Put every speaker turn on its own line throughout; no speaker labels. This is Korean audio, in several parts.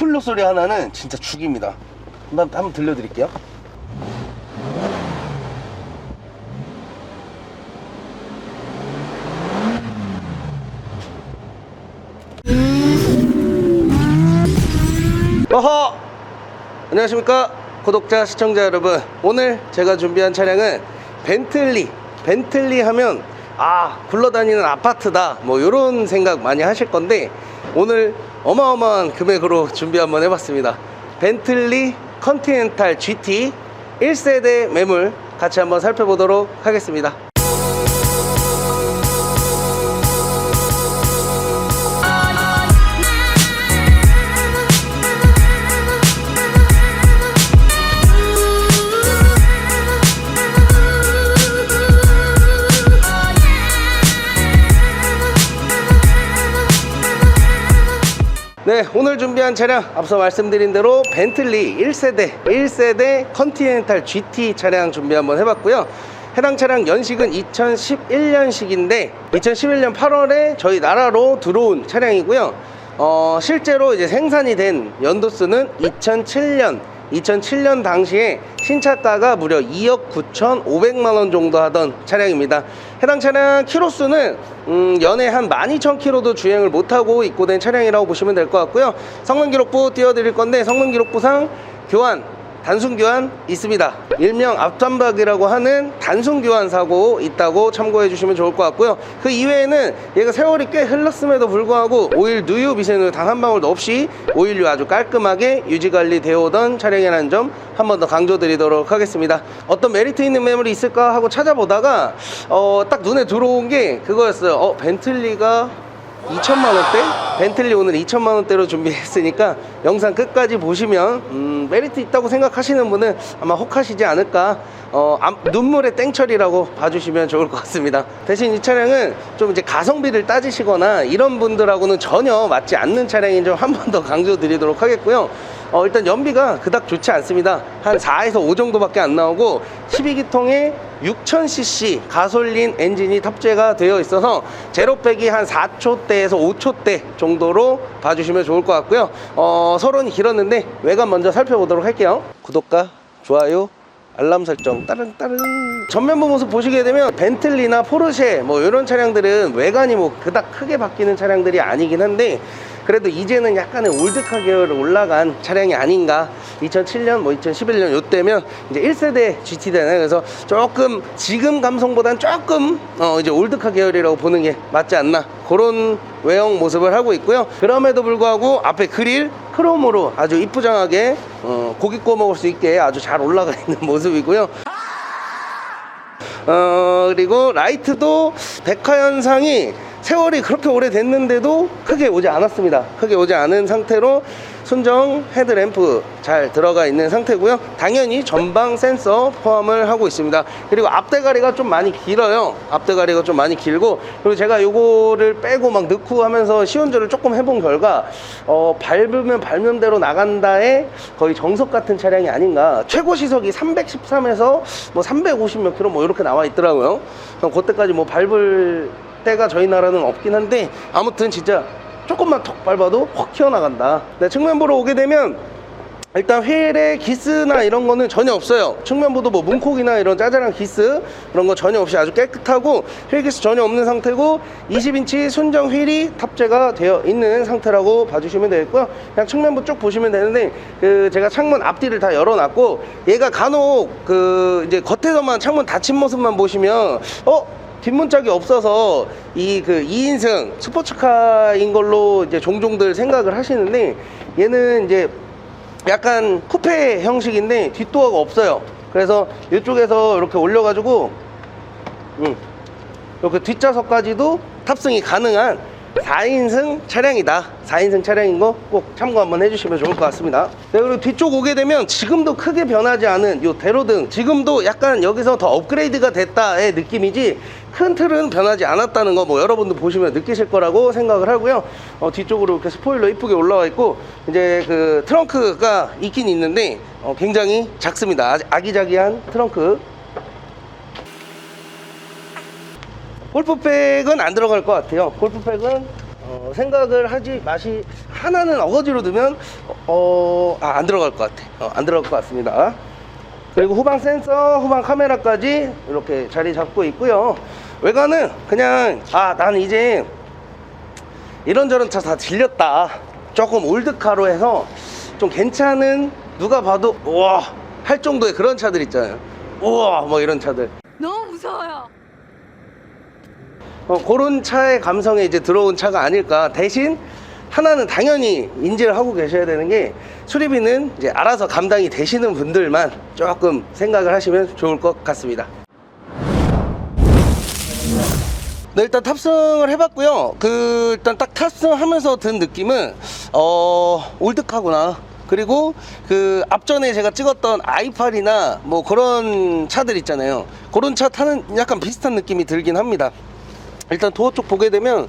스플로 소리 하나는 진짜 죽입니다. 한번, 한번 들려드릴게요. 어허! 안녕하십니까 구독자 시청자 여러분 오늘 제가 준비한 차량은 벤틀리 벤틀리 하면 아 굴러다니는 아파트다 뭐 이런 생각 많이 하실 건데 오늘 어마어마한 금액으로 준비 한번 해봤습니다. 벤틀리 컨티넨탈 GT 1세대 매물 같이 한번 살펴보도록 하겠습니다 네, 오늘 준비한 차량 앞서 말씀드린 대로 벤틀리 1세대 1세대 컨티넨탈 GT 차량 준비 한번 해봤고요. 해당 차량 연식은 2011년식인데 2011년 8월에 저희 나라로 들어온 차량이고요. 어, 실제로 이제 생산이 된 연도수는 2007년 2007년 당시에 신차가가 무려 2억 9,500만 원 정도 하던 차량입니다. 해당 차량 키로수는 음, 연에 한 12,000km도 주행을 못하고 입고된 차량이라고 보시면 될 것 같고요. 성능 기록부 띄워드릴 건데 성능 기록부상 교환 단순 교환 있습니다. 일명 앞잠박이라고 하는 단순 교환 사고 있다고 참고해 주시면 좋을 것 같고요. 그 이외에는 얘가 세월이 꽤 흘렀음에도 불구하고 오일 누유 미세누 단 한 방울도 없이 오일류 아주 깔끔하게 유지 관리 되어 오던 차량이라는 점 한 번 더 강조드리도록 하겠습니다. 어떤 메리트 있는 매물이 있을까 하고 찾아보다가 어, 딱 눈에 들어온 게 그거였어요. 어, 벤틀리가 2천만 원대? 벤틀리 오늘 2천만 원대로 준비했으니까 영상 끝까지 보시면 음, 메리트 있다고 생각하시는 분은 아마 혹하시지 않을까 어, 암- 눈물의 땡처리라고 봐주시면 좋을 것 같습니다. 대신 이 차량은 좀 이제 가성비를 따지시거나 이런 분들하고는 전혀 맞지 않는 차량인 점 한 번 더 강조 드리도록 하겠고요. 어, 일단 연비가 그닥 좋지 않습니다. 한 4에서 5 정도밖에 안 나오고 12기통에 6000cc 가솔린 엔진이 탑재가 되어 있어서 제로백이 한 4초대에서 5초대 정도로 봐주시면 좋을 것 같고요. 어, 서론이 길었는데 외관 먼저 살펴보도록 할게요. 구독과 좋아요 알람 설정 따른 따른 전면부 모습 보시게 되면 벤틀리나 포르쉐 뭐 이런 차량들은 외관이 뭐 그닥 크게 바뀌는 차량들이 아니긴 한데 그래도 이제는 약간의 올드카 계열 올라간 차량이 아닌가. 2007년 뭐 2011년 요때면 이제 1세대 GT잖아요? 그래서 조금 지금 감성보단 조금 어 이제 올드카 계열이라고 보는 게 맞지 않나. 그런 외형 모습을 하고 있고요. 그럼에도 불구하고 앞에 그릴 크롬으로 아주 이쁘장하게 어 고기 구워 먹을 수 있게 아주 잘 올라가 있는 모습이고요. 어, 그리고 라이트도 백화 현상이 세월이 그렇게 오래됐는데도 크게 오지 않았습니다. 크게 오지 않은 상태로 순정 헤드램프 잘 들어가 있는 상태고요. 당연히 전방 센서 포함을 하고 있습니다. 그리고 앞대가리가 좀 많이 길어요. 앞대가리가 좀 많이 길고 그리고 제가 요거를 빼고 막 넣고 하면서 시운전을 조금 해본 결과 어, 밟으면 밟는 대로 나간다에 거의 정석 같은 차량이 아닌가. 최고 시속이 313에서 뭐 350몇 킬로 뭐 이렇게 나와 있더라고요. 그럼 그때까지 뭐 밟을 때가 저희 나라는 없긴 한데 아무튼 진짜 조금만 턱 밟아도 확 튀어나간다. 네, 측면부로 오게 되면 일단 휠에 기스나 이런 거는 전혀 없어요. 측면부도 뭐 문콕이나 이런 짜잘한 기스 그런 거 전혀 없이 아주 깨끗하고 휠 기스 전혀 없는 상태고 20인치 순정 휠이 탑재가 되어 있는 상태라고 봐주시면 되겠고요. 그냥 측면부 쭉 보시면 되는데 그 제가 창문 앞뒤를 다 열어놨고 얘가 간혹 그 이제 겉에서만 창문 닫힌 모습만 보시면 어 뒷문짝이 없어서 이 그 2인승 스포츠카인 걸로 이제 종종들 생각을 하시는데 얘는 이제 약간 쿠페 형식인데 뒷도어가 없어요. 그래서 이쪽에서 이렇게 올려가지고 음, 이렇게 뒷좌석까지도 탑승이 가능한 4인승 차량이다. 4인승 차량인 거 꼭 참고 한번 해주시면 좋을 것 같습니다. 네, 그리고 뒤쪽 오게 되면 지금도 크게 변하지 않은 요 대로등. 지금도 약간 여기서 더 업그레이드가 됐다의 느낌이지 큰 틀은 변하지 않았다는 거 뭐 여러분도 보시면 느끼실 거라고 생각을 하고요. 어, 뒤쪽으로 이렇게 스포일러 이쁘게 올라와 있고 이제 그 트렁크가 있긴 있는데 어, 굉장히 작습니다. 아기자기한 트렁크 골프백은 안 들어갈 것 같아요. 골프백은 어, 생각을 하지 마시 하나는 어거지로 두면 어안 들어갈 것 같아. 어, 안 들어갈 것 같습니다. 그리고 후방 센서 후방 카메라까지 이렇게 자리 잡고 있고요. 외관은 그냥 아 나는 이제 이런저런 차 다 질렸다. 조금 올드카로 해서 좀 괜찮은 누가 봐도 우와 할 정도의 그런 차들 있잖아요. 우와 뭐 이런 차들
너무 무서워요.
어, 그런 차의 감성에 이제 들어온 차가 아닐까. 대신 하나는 당연히 인지를 하고 계셔야 되는 게 수리비는 이제 알아서 감당이 되시는 분들만 조금 생각을 하시면 좋을 것 같습니다. 네, 일단 탑승을 해봤고요. 그 일단 딱 탑승하면서 든 느낌은 어 올드카구나. 그리고 그 앞전에 제가 찍었던 i8이나 뭐 그런 차들 있잖아요. 그런 차 타는 약간 비슷한 느낌이 들긴 합니다. 일단 도어 쪽 보게 되면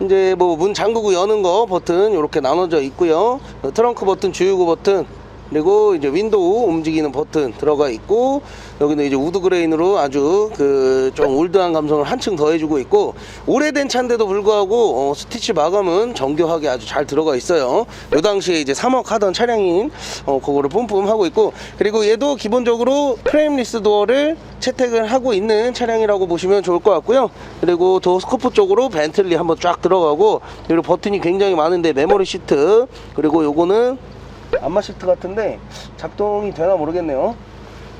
이제 뭐 문 잠그고 여는 거 버튼 이렇게 나눠져 있고요. 어, 트렁크 버튼, 주유구 버튼 그리고 이제 윈도우 움직이는 버튼 들어가 있고 여기는 이제 우드 그레인으로 아주 그 좀 올드한 감성을 한층 더해주고 있고 오래된 차인데도 불구하고 어, 스티치 마감은 정교하게 아주 잘 들어가 있어요. 요 당시에 이제 3억 하던 차량인 어, 그거를 뿜뿜 하고 있고 그리고 얘도 기본적으로 프레임리스 도어를 채택을 하고 있는 차량이라고 보시면 좋을 것 같고요. 그리고 도어 스코프 쪽으로 벤틀리 한번 쫙 들어가고 그리고 버튼이 굉장히 많은데 메모리 시트 그리고 요거는 안마 시트 같은데 작동이 되나 모르겠네요.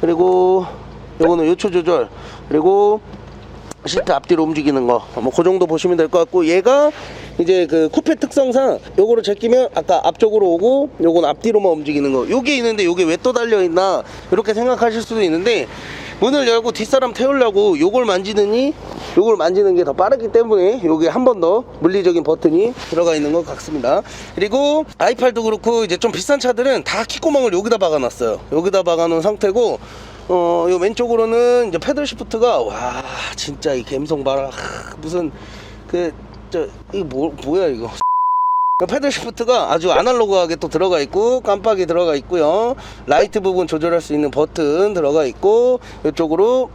그리고 요거는 요초 조절. 그리고 시트 앞뒤로 움직이는 거. 뭐 그 정도 보시면 될 것 같고 얘가 이제 그 쿠페 특성상 요거를 제끼면 아까 앞쪽으로 오고 요건 앞뒤로만 움직이는 거. 요게 있는데 요게 왜 또 달려 있나? 이렇게 생각하실 수도 있는데 문을 열고 뒷사람 태우려고 요걸 만지느니 요걸 만지는 게 더 빠르기 때문에 요게 한 번 더 물리적인 버튼이 들어가 있는 것 같습니다. 그리고 i8도 그렇고 이제 좀 비싼 차들은 다 킥구멍을 여기다 박아놨어요. 여기다 박아놓은 상태고 어, 요 왼쪽으로는 이제 패들 시프트가 와 진짜 이 감성 봐라. 하, 무슨 그 저 이거 뭐 뭐야 이거 그 패들 시프트가 아주 아날로그하게 또 들어가 있고 깜빡이 들어가 있고요. 라이트 부분 조절할 수 있는 버튼 들어가 있고 이쪽으로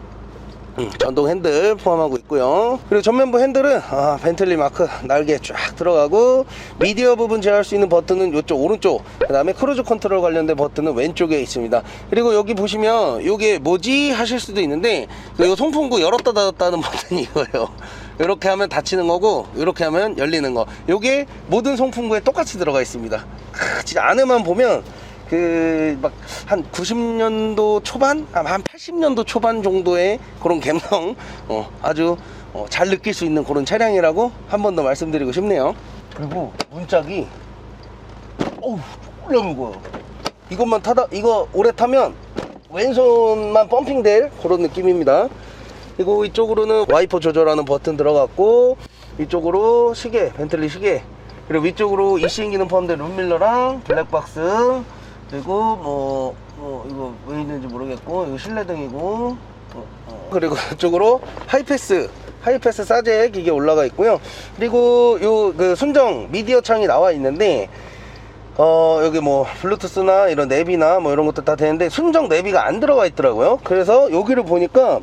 음, 전동 핸들 포함하고 있고요. 그리고 전면부 핸들은 아, 벤틀리 마크 날개 쫙 들어가고 미디어 부분 제어할 수 있는 버튼은 이쪽 오른쪽 그 다음에 크루즈 컨트롤 관련된 버튼은 왼쪽에 있습니다. 그리고 여기 보시면 이게 뭐지 하실 수도 있는데 이 송풍구 열었다 닫았다 하는 버튼이 이거예요 이렇게 하면 닫히는 거고 이렇게 하면 열리는 거. 요게 모든 송풍구에 똑같이 들어가 있습니다. 크, 진짜 안에만 보면 그 막 한 90년도 초반? 아, 한 80년도 초반 정도의 그런 감성 어, 아주 어, 잘 느낄 수 있는 그런 차량이라고 한 번 더 말씀드리고 싶네요. 그리고 문짝이 어우 졸라 무거워 이것만 타다 이거 오래 타면 왼손만 펌핑될 그런 느낌입니다 그리고 이쪽으로는 와이퍼 조절하는 버튼 들어갔고 이쪽으로 시계 벤틀리 시계. 그리고 위쪽으로 이시인 기능 포함된 룸밀러랑 블랙박스. 그리고 뭐, 뭐 이거 왜 있는지 모르겠고 이거 실내등이고. 어, 어. 그리고 이쪽으로 하이패스 하이패스 사제 기계 올라가 있고요. 그리고 요 그 순정 미디어 창이 나와 있는데 어 여기 뭐 블루투스나 이런 내비나 뭐 이런 것도 다 되는데 순정 내비가 안 들어가 있더라고요. 그래서 여기를 보니까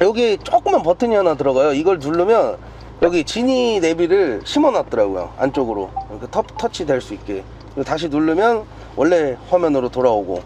여기 조그만 버튼이 하나 들어가요. 이걸 누르면 여기 지니 내비를 심어 놨더라고요 안쪽으로. 이렇게 터, 터치 될 수 있게. 다시 누르면 원래 화면으로 돌아오고.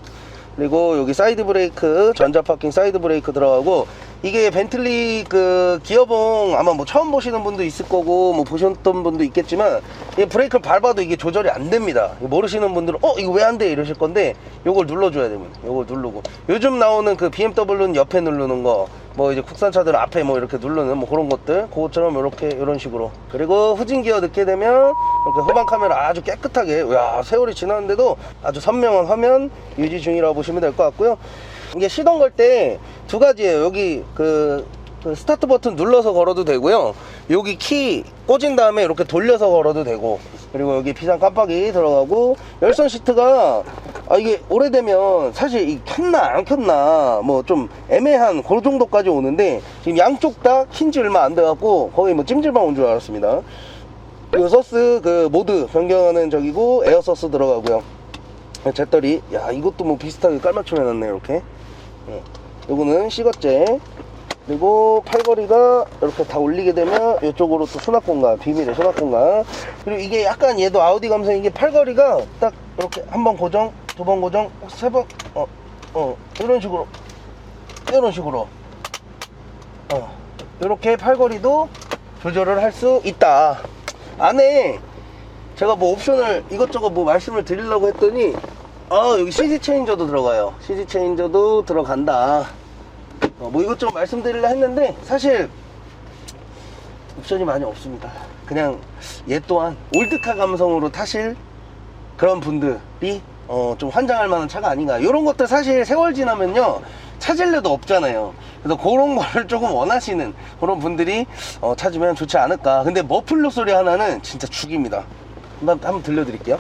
그리고 여기 사이드 브레이크 전자 파킹 사이드 브레이크 들어가고 이게 벤틀리 그 기어봉 아마 뭐 처음 보시는 분도 있을 거고 뭐 보셨던 분도 있겠지만 이 브레이크를 밟아도 이게 조절이 안 됩니다. 모르시는 분들은 어 이거 왜 안 돼? 이러실 건데 요걸 눌러줘야 됩니다. 요걸 누르고. 요즘 나오는 그 BMW는 옆에 누르는 거 뭐 이제 국산차들 앞에 뭐 이렇게 누르는 뭐 그런 것들 그것처럼 이렇게 이런 식으로. 그리고 후진 기어 넣게 되면 이렇게 후방 카메라 아주 깨끗하게 야 세월이 지났는데도 아주 선명한 화면 유지 중이라고 보시면 될 것 같고요 이게 시동 걸 때 두 가지예요. 여기 그, 그 스타트 버튼 눌러서 걸어도 되고요. 여기 키 꽂은 다음에 이렇게 돌려서 걸어도 되고. 그리고 여기 비상 깜빡이 들어가고. 열선 시트가 아 이게 오래되면 사실 이 켰나 안 켰나 뭐 좀 애매한 그 정도까지 오는데 지금 양쪽 다 킨지 얼마 안 돼갖고 거의 뭐 찜질방 온 줄 알았습니다. 이 서스 그 모드 변경하는 저기고 에어 서스 들어가고요. 잿더리 야 이것도 뭐 비슷하게 깔맞춤 해놨네 이렇게 예. 요거는 시거제 그리고 팔걸이가 이렇게 다 올리게 되면 이쪽으로 또 수납 공간, 비밀의 수납 공간. 그리고 이게 약간 얘도 아우디 감성 이게 팔걸이가 딱 이렇게 한 번 고정, 두 번 고정, 세 번, 어, 어, 이런 식으로, 이런 식으로, 어, 이렇게 팔걸이도 조절을 할 수 있다. 안에 제가 뭐 옵션을 이것저것 뭐 말씀을 드리려고 했더니 아 여기 CG 체인저도 들어가요. CG 체인저도 들어간다. 어, 뭐 이것저것 말씀드리려 했는데 사실 옵션이 많이 없습니다. 그냥 얘 또한 올드카 감성으로 타실 그런 분들이 어, 좀 환장할 만한 차가 아닌가. 이런 것들 사실 세월 지나면요. 찾을 데도 없잖아요. 그래서 그런 거를 조금 원하시는 그런 분들이 어, 찾으면 좋지 않을까. 근데 머플러 소리 하나는 진짜 죽입니다. 한번, 한번 들려드릴게요.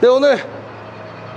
네, 오늘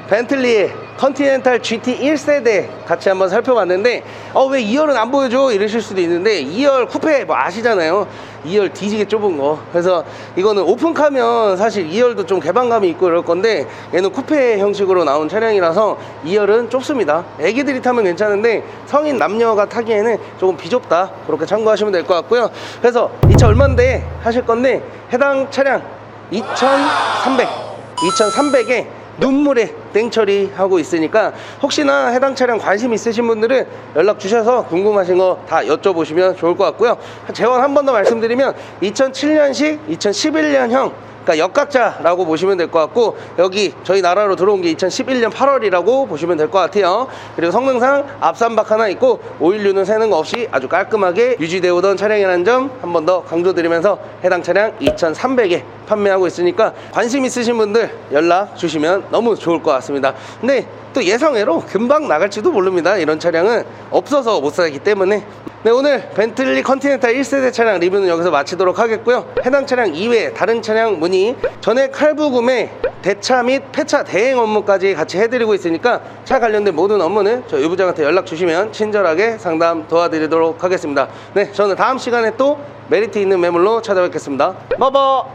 벤틀리의 컨티넨탈 GT 1세대 같이 한번 살펴봤는데 어 왜 2열은 안 보여줘? 이러실 수도 있는데 2열 쿠페 뭐 아시잖아요. 2열 뒤지게 좁은 거. 그래서 이거는 오픈카면 사실 2열도 좀 개방감이 있고 이럴 건데 얘는 쿠페 형식으로 나온 차량이라서 2열은 좁습니다. 애기들이 타면 괜찮은데 성인 남녀가 타기에는 조금 비좁다. 그렇게 참고하시면 될 것 같고요. 그래서 이 차 얼만데 하실 건데 해당 차량 2300 2300에 눈물에 땡처리 하고 있으니까 혹시나 해당 차량 관심 있으신 분들은 연락 주셔서 궁금하신 거 다 여쭤보시면 좋을 것 같고요. 재원 한 번 더 말씀드리면 2007년식 2011년형 그러니까 역각자라고 보시면 될 것 같고 여기 저희 나라로 들어온 게 2011년 8월이라고 보시면 될 것 같아요. 그리고 성능상 앞삼박 하나 있고 오일류는 새는 거 없이 아주 깔끔하게 유지되어 오던 차량이라는 점 한 번 더 강조드리면서 해당 차량 2,300에 판매하고 있으니까 관심 있으신 분들 연락 주시면 너무 좋을 것 같습니다. 근데 또 예상외로 금방 나갈지도 모릅니다. 이런 차량은 없어서 못 사기 때문에 네 오늘 벤틀리 컨티넨탈 1세대 차량 리뷰는 여기서 마치도록 하겠고요. 해당 차량 이외에 다른 차량 문의 전액 할부금에 대차 및 폐차 대행 업무까지 같이 해드리고 있으니까 차 관련된 모든 업무는 저희 유부장한테 연락 주시면 친절하게 상담 도와드리도록 하겠습니다. 네 저는 다음 시간에 또 메리트 있는 매물로 찾아뵙겠습니다. 버버